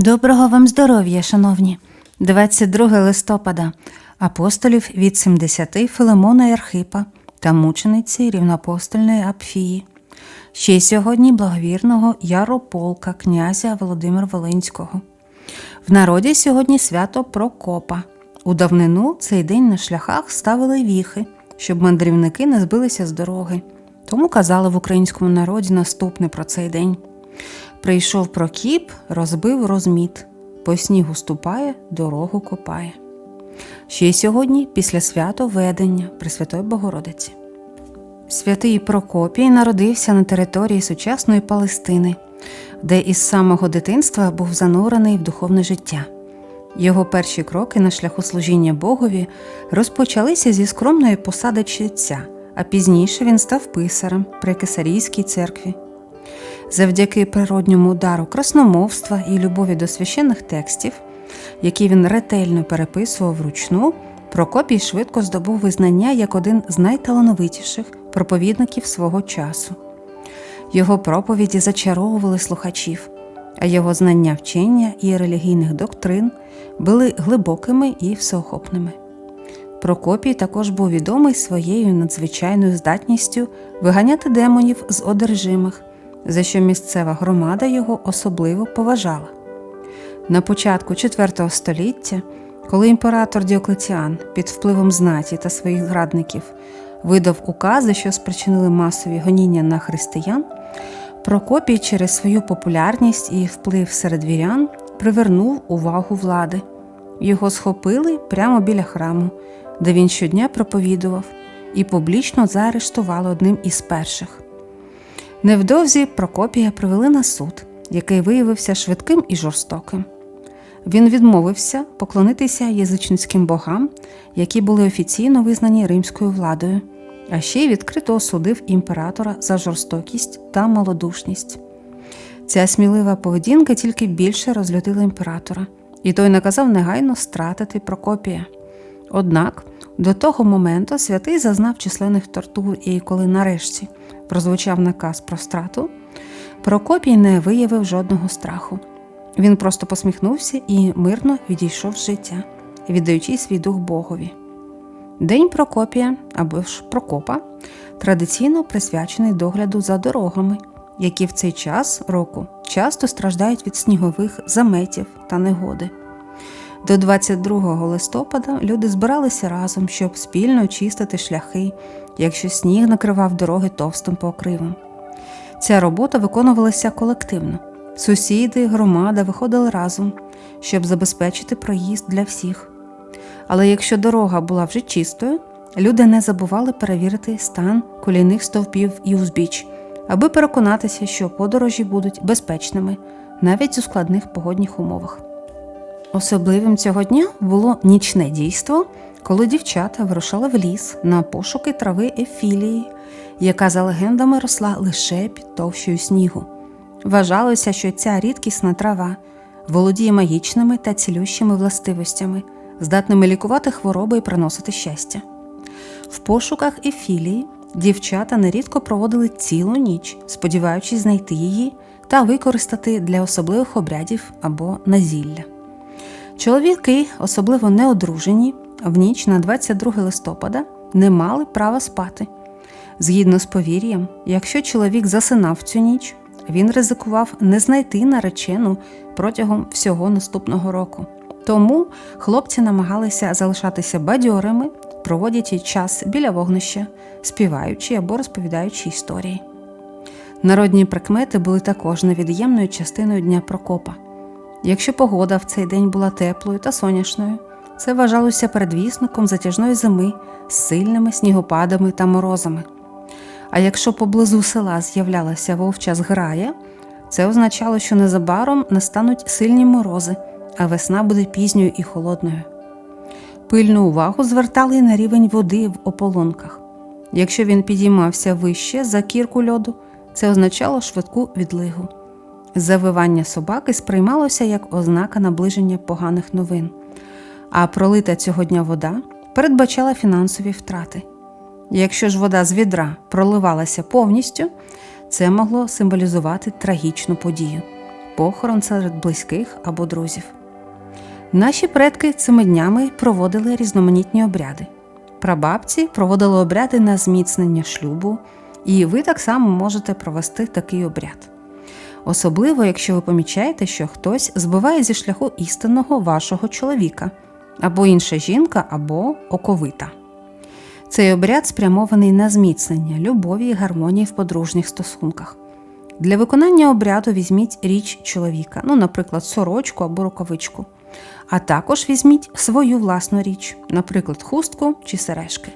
Доброго вам здоров'я, шановні. 22 листопада. Апостолів від 70 Филимона і Архипа та мучениці рівноапостольної Апфії. Ще й сьогодні благовірного Ярополка, князя Володимира Волинського. В народі сьогодні свято Прокопа. У давнину цей день на шляхах ставили віхи, щоб мандрівники не збилися з дороги. Тому казали в українському народі наступне про цей день. Прийшов Прокіп, розбив розміт, по снігу ступає, дорогу копає. Ще й сьогодні після свято ведення Пресвятої Богородиці. Святий Прокопій народився на території сучасної Палестини, де із самого дитинства був занурений в духовне життя. Його перші кроки на шляху служіння Богові розпочалися зі скромної посади читця, а пізніше він став писарем при Кесарійській церкві. Завдяки природньому удару красномовства і любові до священних текстів, які він ретельно переписував вручну, Прокопій швидко здобув визнання як один з найталановитіших проповідників свого часу. Його проповіді зачаровували слухачів, а його знання вчення і релігійних доктрин були глибокими і всеохопними. Прокопій також був відомий своєю надзвичайною здатністю виганяти демонів з одержимих, за що місцева громада його особливо поважала. На початку IV століття, коли імператор Діоклетіан під впливом знаті та своїх зрадників видав укази, що спричинили масові гоніння на християн, Прокопій через свою популярність і вплив серед вірян привернув увагу влади. Його схопили прямо біля храму, де він щодня проповідував, і публічно заарештували одним із перших. Невдовзі Прокопія привели на суд, який виявився швидким і жорстоким. Він відмовився поклонитися язичницьким богам, які були офіційно визнані римською владою, а ще й відкрито осудив імператора за жорстокість та малодушність. Ця смілива поведінка тільки більше розлютила імператора, і той наказав негайно стратити Прокопія. Однак до того моменту святий зазнав численних тортур, і коли нарешті прозвучав наказ про страту, Прокопій не виявив жодного страху. Він просто посміхнувся і мирно відійшов з життя, віддаючи свій дух Богові. День Прокопія або ж Прокопа традиційно присвячений догляду за дорогами, які в цей час року часто страждають від снігових заметів та негоди. До 22 листопада люди збиралися разом, щоб спільно очистити шляхи, якщо сніг накривав дороги товстим покривом. Ця робота виконувалася колективно. Сусіди, громада виходили разом, щоб забезпечити проїзд для всіх. Але якщо дорога була вже чистою, люди не забували перевірити стан колійних стовпів і узбіч, аби переконатися, що подорожі будуть безпечними навіть у складних погодних умовах. Особливим цього дня було нічне дійство, коли дівчата вирушали в ліс на пошуки трави ефілії, яка за легендами росла лише під товщою снігу. Вважалося, що ця рідкісна трава володіє магічними та цілющими властивостями, здатними лікувати хвороби і приносити щастя. В пошуках ефілії дівчата нерідко проводили цілу ніч, сподіваючись знайти її та використати для особливих обрядів або назілля. Чоловіки, особливо неодружені, в ніч на 22 листопада не мали права спати. Згідно з повір'ям, якщо чоловік засинав цю ніч, він ризикував не знайти наречену протягом всього наступного року. Тому хлопці намагалися залишатися бадьорими, проводячи час біля вогнища, співаючи або розповідаючи історії. Народні прикмети були також невід'ємною частиною Дня Прокопа. Якщо погода в цей день була теплою та сонячною, це вважалося передвісником затяжної зими з сильними снігопадами та морозами. А якщо поблизу села з'являлася вовча зграя, це означало, що незабаром настануть сильні морози, а весна буде пізньою і холодною. Пильну увагу звертали й на рівень води в ополонках. Якщо він підіймався вище за кірку льоду, це означало швидку відлигу. Завивання собаки сприймалося як ознака наближення поганих новин, а пролита цього дня вода передбачала фінансові втрати. Якщо ж вода з відра проливалася повністю, це могло символізувати трагічну подію. похорон серед близьких або друзів. Наші предки цими днями проводили різноманітні обряди. Прабабці проводили обряди на зміцнення шлюбу, і ви так само можете провести такий обряд. Особливо, якщо ви помічаєте, що хтось збиває зі шляху істинного вашого чоловіка, або інша жінка, або оковита. Цей обряд спрямований на зміцнення любові і гармонії в подружніх стосунках. Для виконання обряду візьміть річ чоловіка, ну, наприклад, сорочку або рукавичку, а також візьміть свою власну річ, наприклад, хустку чи сережки.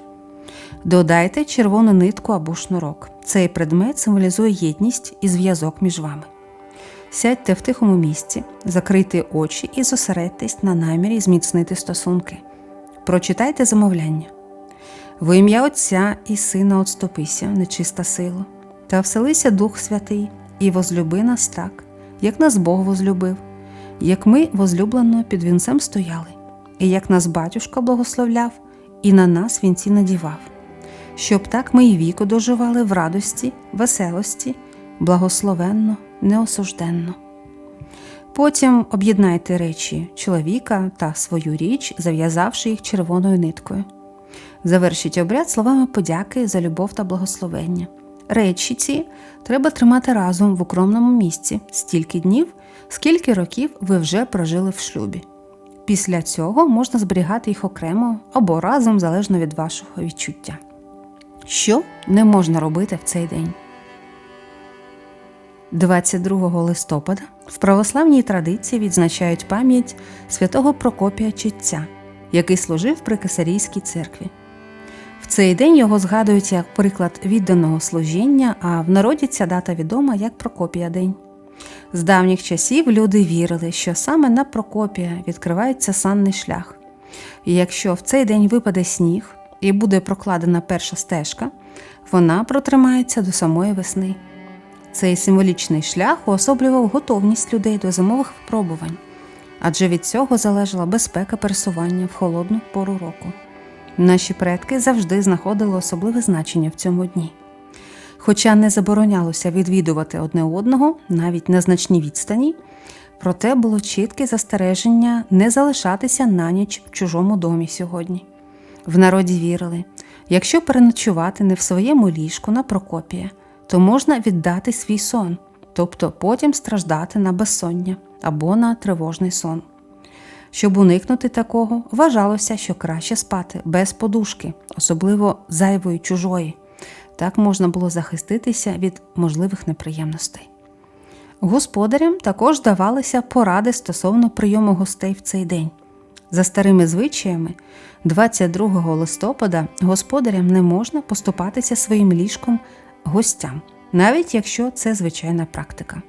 Додайте червону нитку або шнурок. Цей предмет символізує єдність і зв'язок між вами. Сядьте в тихому місці, закрийте очі і зосередьтесь на намірі зміцнити стосунки. Прочитайте замовляння. В ім'я Отця і Сина отступися, нечиста сила, та вселися Дух Святий, і возлюби нас так, як нас Бог возлюбив, як ми возлюблено під вінцем стояли, і як нас батюшка благословляв, і на нас вінці надівав, щоб так ми й віку доживали в радості, веселості, благословенно, неосужденно. Потім об'єднайте речі чоловіка та свою річ, зав'язавши їх червоною ниткою. Завершіть обряд словами подяки за любов та благословення. Речі ці треба тримати разом в укромному місці стільки днів, скільки років ви вже прожили в шлюбі. Після цього можна зберігати їх окремо або разом залежно від вашого відчуття. Що не можна робити в цей день? 22 листопада в православній традиції відзначають пам'ять святого Прокопія Читця, який служив при Кесарійській церкві. В цей день його згадують як приклад відданого служіння, а в народі ця дата відома як Прокопія День. З давніх часів люди вірили, що саме на Прокопія відкривається санний шлях. І якщо в цей день випаде сніг і буде прокладена перша стежка, вона протримається до самої весни. Цей символічний шлях уособлював готовність людей до зимових випробувань, адже від цього залежала безпека пересування в холодну пору року. Наші предки завжди знаходили особливе значення в цьому дні. Хоча не заборонялося відвідувати одне одного навіть на значній відстані, проте було чітке застереження не залишатися на ніч в чужому домі сьогодні. В народі вірили, якщо переночувати не в своєму ліжку на Прокопія, то можна віддати свій сон, тобто потім страждати на безсоння або на тривожний сон. Щоб уникнути такого, вважалося, що краще спати без подушки, особливо зайвої чужої. Так можна було захиститися від можливих неприємностей. Господарям також давалися поради стосовно прийому гостей в цей день. За старими звичаями, 22 листопада господарям не можна поступатися своїм ліжком гостям, навіть якщо це звичайна практика.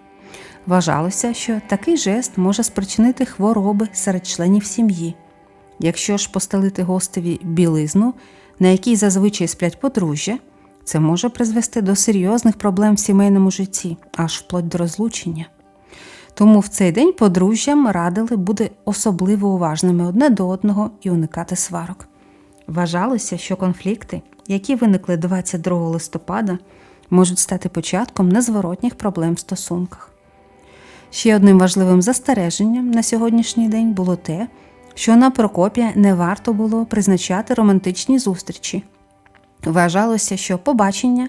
Вважалося, що такий жест може спричинити хвороби серед членів сім'ї. Якщо ж постелити гостеві білизну, на якій зазвичай сплять подружжя, це може призвести до серйозних проблем в сімейному житті, аж вплоть до розлучення. Тому в цей день подружжям радили бути особливо уважними одне до одного і уникати сварок. Вважалося, що конфлікти, які виникли 22 листопада, можуть стати початком незворотніх проблем в стосунках. Ще одним важливим застереженням на сьогоднішній день було те, що на Прокопія не варто було призначати романтичні зустрічі. Вважалося, що побачення,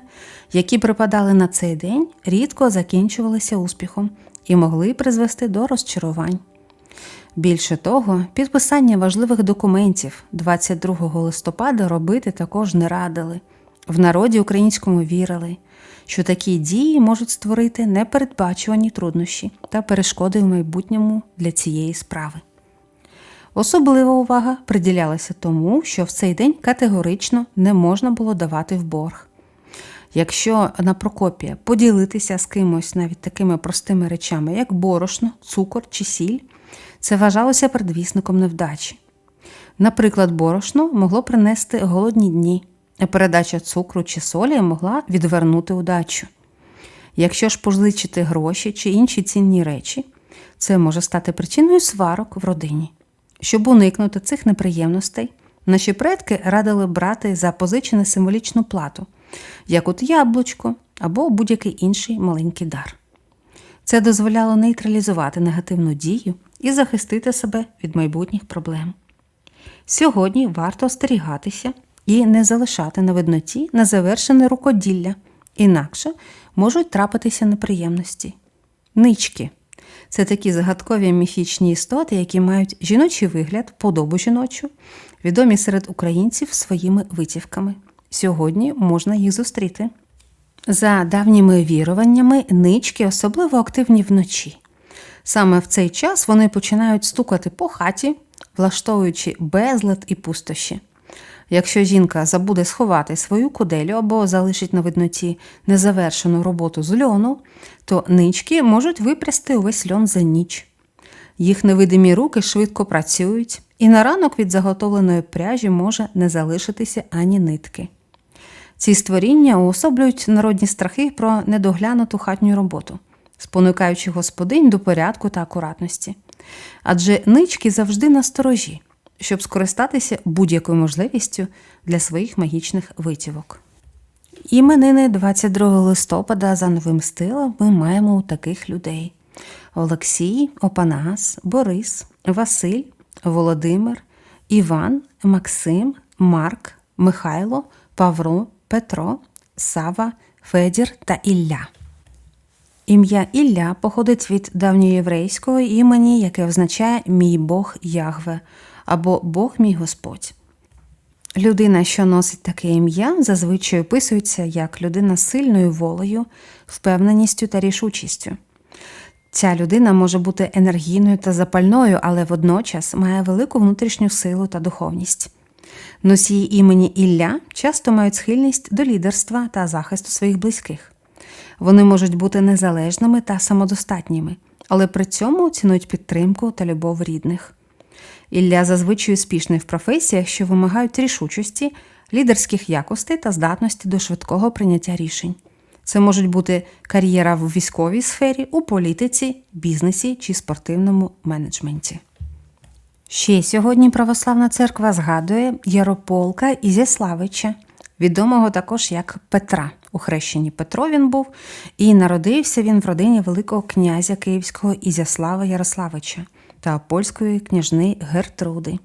які припадали на цей день, рідко закінчувалися успіхом і могли призвести до розчарувань. Більше того, підписання важливих документів 22 листопада робити також не радили. В народі українському вірили, що такі дії можуть створити непередбачувані труднощі та перешкоди в майбутньому для цієї справи. Особлива увага приділялася тому, що в цей день категорично не можна було давати в борг. Якщо на Прокопія поділитися з кимось навіть такими простими речами, як борошно, цукор чи сіль, це вважалося предвісником невдачі. Наприклад, борошно могло принести голодні дні, передача цукру чи солі могла відвернути удачу. Якщо ж позичити гроші чи інші цінні речі, це може стати причиною сварок в родині. Щоб уникнути цих неприємностей, наші предки радили брати за позичене символічну плату, як от яблучко або будь-який інший маленький дар. Це дозволяло нейтралізувати негативну дію і захистити себе від майбутніх проблем. Сьогодні варто остерігатися і не залишати на видноті незавершене рукоділля, інакше можуть трапитися неприємності. Нички це такі загадкові міфічні істоти, які мають жіночий вигляд, подобу жіночу, відомі серед українців своїми витівками. Сьогодні можна їх зустріти. За давніми віруваннями, нички особливо активні вночі. Саме в цей час вони починають стукати по хаті, влаштовуючи безлад і пустощі. Якщо жінка забуде сховати свою куделю або залишить на видноті незавершену роботу з льону, то нички можуть випрясти увесь льон за ніч. Їх невидимі руки швидко працюють, і на ранок від заготовленої пряжі може не залишитися ані нитки. Ці створіння уособлюють народні страхи про недоглянуту хатню роботу, спонукаючи господинь до порядку та акуратності. Адже нички завжди на сторожі, щоб скористатися будь-якою можливістю для своїх магічних витівок. Іменини 22 листопада за новим стилем ми маємо у таких людей: Олексій, Опанас, Борис, Василь, Володимир, Іван, Максим, Марк, Михайло, Павро, Петро, Сава, Федір та Ілля. Ім'я Ілля походить від давньоєврейського імені, яке означає мій Бог Ягве або Бог мій Господь. Людина, що носить таке ім'я, зазвичай описується як людина з сильною волею, впевненістю та рішучістю. Ця людина може бути енергійною та запальною, але водночас має велику внутрішню силу та духовність. Носії імені Ілля часто мають схильність до лідерства та захисту своїх близьких. Вони можуть бути незалежними та самодостатніми, але при цьому цінують підтримку та любов рідних. Ілля зазвичай успішний в професіях, що вимагають рішучості, лідерських якостей та здатності до швидкого прийняття рішень. Це можуть бути кар'єра в військовій сфері, у політиці, бізнесі чи спортивному менеджменті. Ще сьогодні Православна церква згадує Ярополка Ізяславича, відомого також як Петра. У хрещенні Петро він був, і народився він в родині Великого князя Київського Ізяслава Ярославича та польської княжни Гертруди.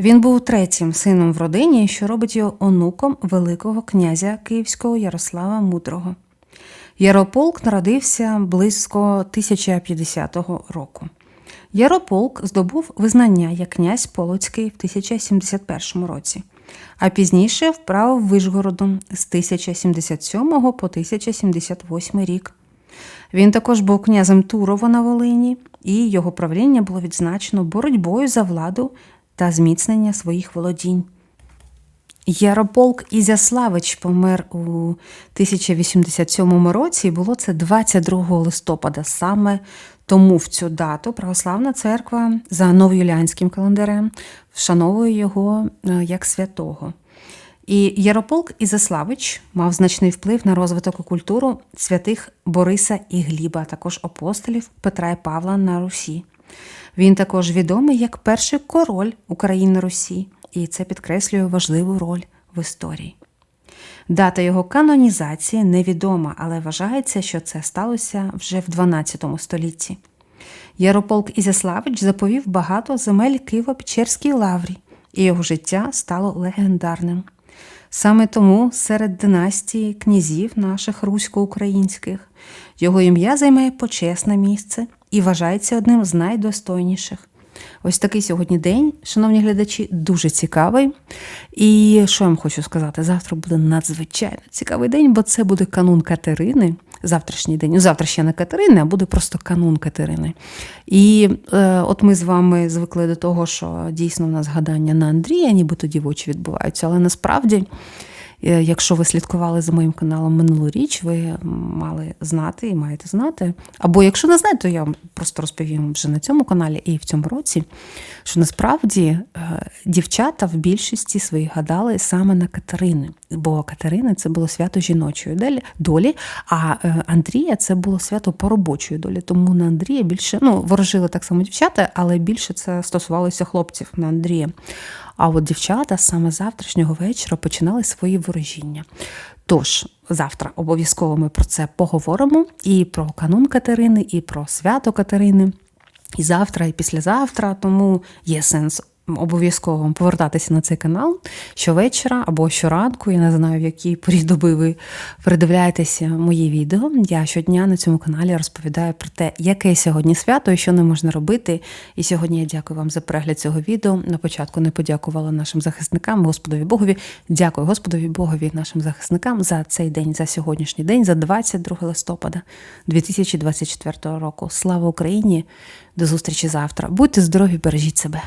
Він був третім сином в родині, що робить його онуком Великого князя Київського Ярослава Мудрого. Ярополк народився близько 1050 року. Ярополк здобув визнання як князь Полоцький в 1071 році, а пізніше вправив Вишгородом з 1077 по 1078 рік. Він також був князем Турова на Волині, і його правління було відзначено боротьбою за владу та зміцнення своїх володінь. Ярополк Ізяславич помер у 1087 році, і було це 22 листопада. Саме тому в цю дату Православна церква за новоюліанським календарем вшановує його е, як святого. І Ярополк Ізяславич мав значний вплив на розвиток і культуру святих Бориса і Гліба, а також апостолів Петра і Павла на Русі. Він також відомий як перший король України Русі, і це підкреслює важливу роль в історії. Дата його канонізації невідома, але вважається, що це сталося вже в 12 столітті. Ярополк Ізяславич заповів багато земель Києво-Печерській лаврі, і його життя стало легендарним. Саме тому серед династії князів наших русько-українських його ім'я займає почесне місце і вважається одним з найдостойніших. Ось такий сьогодні день, шановні глядачі, дуже цікавий. І що я вам хочу сказати? Завтра буде надзвичайно цікавий день, бо це буде канун Катерини. Завтрашній день. Ну, завтра ще не Катерини, а буде просто канун Катерини. І е, от ми з вами звикли до того, що дійсно в нас гадання на Андрія, ніби тоді в очі відбуваються, але насправді. Е, якщо ви слідкували за моїм каналом минулу річ, ви мали знати і маєте знати. Або якщо не знаєте, то я просто розповім вже на цьому каналі і в цьому році, що насправді е, дівчата в більшості своїх гадали саме на Катерини. Бо Катерина це було свято жіночої долі, а е, Андрія це було свято поробочої долі. Тому на Андрія більше ну, ворожили так само дівчата, але більше це стосувалося хлопців на Андрія. А от дівчата саме завтрашнього вечора починали свої ворожіння. Тож, завтра обов'язково ми про це поговоримо і про канун Катерини, і про свято Катерини. І завтра, і післязавтра, тому є сенс обов'язково повертатися на цей канал щовечора або щоранку. Я не знаю, в якій порі доби ви передивляєтеся мої відео. Я щодня на цьому каналі розповідаю про те, яке сьогодні свято і що не можна робити. І сьогодні я дякую вам за перегляд цього відео. На початку не подякувала нашим захисникам, Господові Богові. Дякую Господові Богові, нашим захисникам за цей день, за сьогоднішній день, за 22 листопада 2024 року. Слава Україні! До зустрічі завтра. Будьте здорові, бережіть себе.